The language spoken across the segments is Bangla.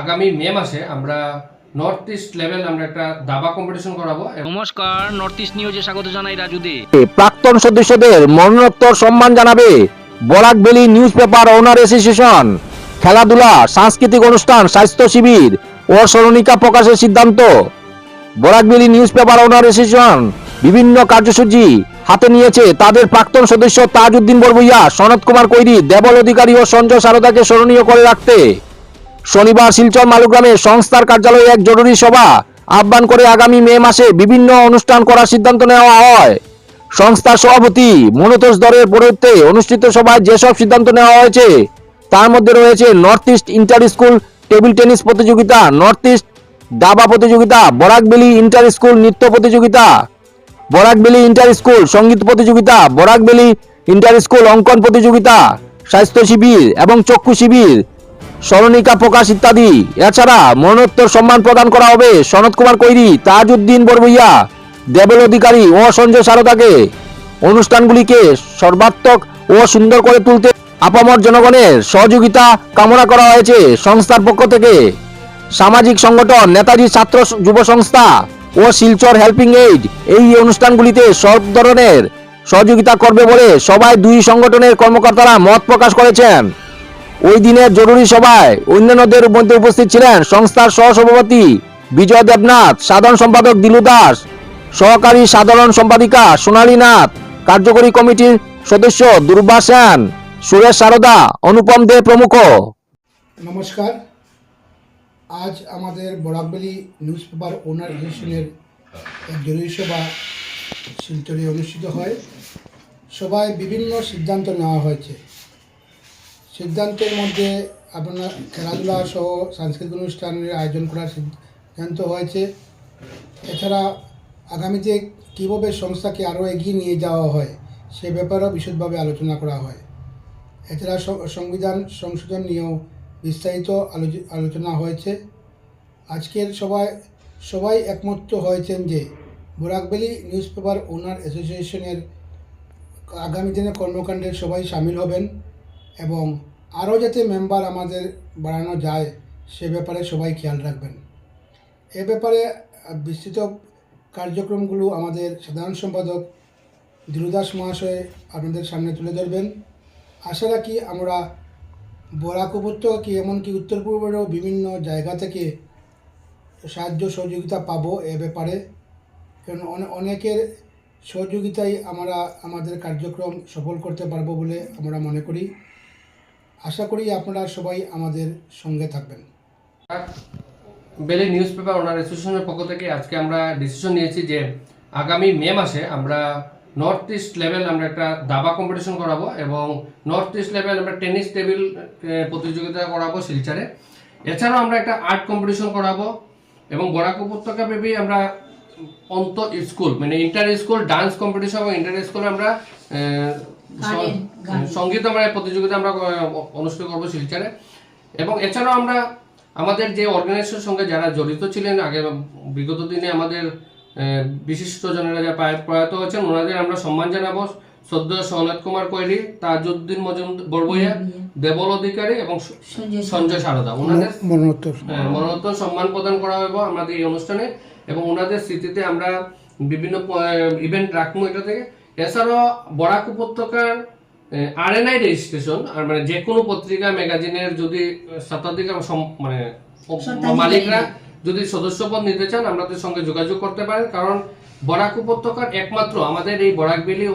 আগামী মে মাসে আমরা নর্থ ইস্ট লেভেল আমরা একটা দাবা কম্পিটিশন করাবো। নমস্কার নর্থ ইস্ট নিউজে স্বাগত জানাই রাজু দে প্রাক্তন সদস্যদের মরণোত্তর সম্মান জানাবে Barak valley newspaper owner association. খেলাধুলা সাংস্কৃতিক অনুষ্ঠান স্বাস্থ্য শিবির ও স্মরণিকা প্রকাশের সিদ্ধান্ত। Barak valley newspaper owner association বিভিন্ন কার্যসূচি হাতে নিয়েছে তাদের প্রাক্তন সদস্য তাজউদ্দিন বরবইয়া সনৎ কুমার কৈরি দেবল অধিকারী ও সঞ্জয় সারদাকে স্মরণীয় করে রাখতে। শনিবার শিলচর মালুগ্রামে সংস্থার কার্যালয়ে এক জরুরি সভা আহ্বান করে আগামী মে মাসে বিভিন্ন অনুষ্ঠান করার সিদ্ধান্ত নেওয়া হয়। সংস্থার সভাপতি মনোতোষ দরের পৌরত্বে অনুষ্ঠিত সভায় যেসব সিদ্ধান্ত নেওয়া হয়েছে, তার মধ্যে রয়েছে north east inter school table tennis প্রতিযোগিতা, নর্থ ইস্ট দাবা প্রতিযোগিতা, বরাকবেলি ইন্টার স্কুল নৃত্য প্রতিযোগিতা, বরাকবেলি ইন্টার স্কুল সংগীত প্রতিযোগিতা, বরাকবেলি ইন্টার স্কুল অঙ্কন প্রতিযোগিতা, স্বাস্থ্য শিবির এবং চক্ষু শিবির স্মরণিকা প্রকাশ ইত্যাদি। এছাড়া মরণোত্তর সম্মান প্রদান করা হবে সনৎ কুমার কৈরি, তাজউদ্দিন বরবইয়া দেবল অধিকারী ও সঞ্জয় সারদাকে। অনুষ্ঠানগুলিকে সর্বাত্মক ও সুন্দর করে তুলতে আপামর জনগণের সহযোগিতা কামনা করা হয়েছে সংস্থার পক্ষ থেকে। সামাজিক সংগঠন নেতাজি ছাত্র যুব সংস্থা ও শিলচর হেল্পিং এইড এই অনুষ্ঠানগুলিতে সব ধরনের সহযোগিতা করবে বলে সবাই দুই সংগঠনের কর্মকর্তারা মত প্রকাশ করেছেন। ওই দিনের জরুরি সভায় অন্যান্যদের মধ্যে উপস্থিত ছিলেন সংস্থার সহসভাপতি বিজয় দেবনাথ, সাধারণ সম্পাদক দিলু দাস, সহকারী সাধারণ সম্পাদিকা সোনালী নাথ, কার্যকরী কমিটির সদস্য দুর্বা সেন, সুরেশ সারদা, অনুপম দে প্রমুখ। নমস্কার। আজ আমাদের বরাকবেলি নিউজ পেপার ওনার অ্যাসোসিয়েশনের জরুরি সভা শিলচরে অনুষ্ঠিত হয়। সভায় বিভিন্ন সিদ্ধান্ত নেওয়া হয়েছে। সিদ্ধান্তের মধ্যে আপনার খেলাধুলা সহ সাংস্কৃতিক অনুষ্ঠানের আয়োজন করার সিদ্ধান্ত হয়েছে। এছাড়া আগামীতে কীভাবে সংস্থাকে আরও এগিয়ে নিয়ে যাওয়া হয়, সে ব্যাপারেও বিশদভাবে আলোচনা করা হয়। এছাড়া সংবিধান সংশোধন নিয়েও বিস্তারিত আলোচ- আলোচনা হয়েছে। আজকের সবাই সবাই একমত হয়েছেন যে বোরাকবেলি নিউজ পেপার ওনার অ্যাসোসিয়েশনের আগামী দিনে কর্মকাণ্ডে সবাই সামিল হবেন এবং আরও যাতে মেম্বার আমাদের বাড়ানো যায়, সে ব্যাপারে সবাই খেয়াল রাখবেন। এ ব্যাপারে বিস্তৃত কার্যক্রমগুলো আমাদের সাধারণ সম্পাদক দিলুদাস মহাশয় আপনাদের সামনে তুলে ধরবেন। আশা রাখি আমরা বরাক উপত্যকা কি এমনকি উত্তর পূর্বেরও বিভিন্ন জায়গা থেকে সাহায্য সহযোগিতা পাবো এ ব্যাপারে। কারণ অনেকের সহযোগিতাই আমরা আমাদের কার্যক্রম সফল করতে পারব বলে আমরা মনে করি। আশা করি আপনারা সবাই আমাদের সঙ্গে থাকবেন। বেলি নিউজ পেপার ওনার অ্যাসোসিয়েশনের পক্ষ থেকে আজকে আমরা ডিসিশন নিয়েছি যে আগামী মে মাসে আমরা নর্থ ইস্ট লেভেল আমরা একটা দাবা কম্পিটিশন করাবো এবং নর্থ ইস্ট লেভেল আমরা টেনিস টেবিল প্রতিযোগিতা করাবো শিলচারে। এছাড়াও আমরা একটা আর্ট কম্পিটিশন করাবো এবং বরাক উপত্যকা ব্যাপী আমরা অন্ত স্কুল মানে ইন্টার স্কুল ডান্স কম্পিটিশন এবং ইন্টার স্কুলে আমরা সংগীত আমরা প্রতিযোগিতা আমরা অনুষ্ঠিত করব শিলচারে। এবং এছাড়াও আমরা আমাদের যে অর্গানাইজেশনের সঙ্গে যারা জড়িত ছিলেন আগে বিগত দিনে আমাদের আহ, বিশিষ্ট জনেরা যারা প্রায়- প্রয়াত হয়েছেন ওনাদের আমরা সম্মান জানাব। সদ্য সনৎ কুমার কৈরি তাজউদ্দিন মজুমদার বড়বইয়া দেবল অধিকারী এবং সঞ্জয় সারদা। ওনাদের মরণোত্তর হ্যাঁ, মরণোত্তর সম্মান প্রদান করা হবে আমাদের এই অনুষ্ঠানে। এবং ওনাদের স্মৃতিতে আমরা বিভিন্ন ইভেন্ট রাখব এটা থেকে। এছাড়াও বরাক উপত্যকার আরএনআই রেজিস্ট্রেশন আর মানে যে কোনো পত্রিকা ম্যাগাজিনের যদি শতাধিক মানে মালিকরা যদি সদস্যপদ নিতে চান আমাদের সঙ্গে যোগাযোগ করতে পারেন। কারণ বরাক উপত্যকার একমাত্র আমাদের এই Barak valley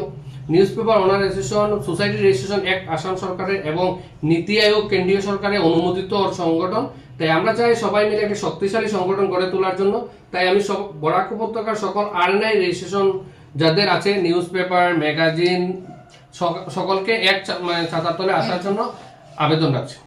newspaper owner association society registration এক আসাম সরকারের এবং নীতি আয়োগ কেন্দ্রীয় সরকারের অনুমোদিত সংগঠন। তাই আমরা চাই সবাই মিলে একটি শক্তিশালী সংগঠন গড়ে তোলার জন্য। তাই আমি সব বরাক উপত্যকার সকল আরএনআই রেজিস্ট্রেশন যাদের আছে নিউজ পেপার ম্যাগাজিন সকলকে এক মানে ছাতার তলে আসার জন্য আবেদন রাখছি।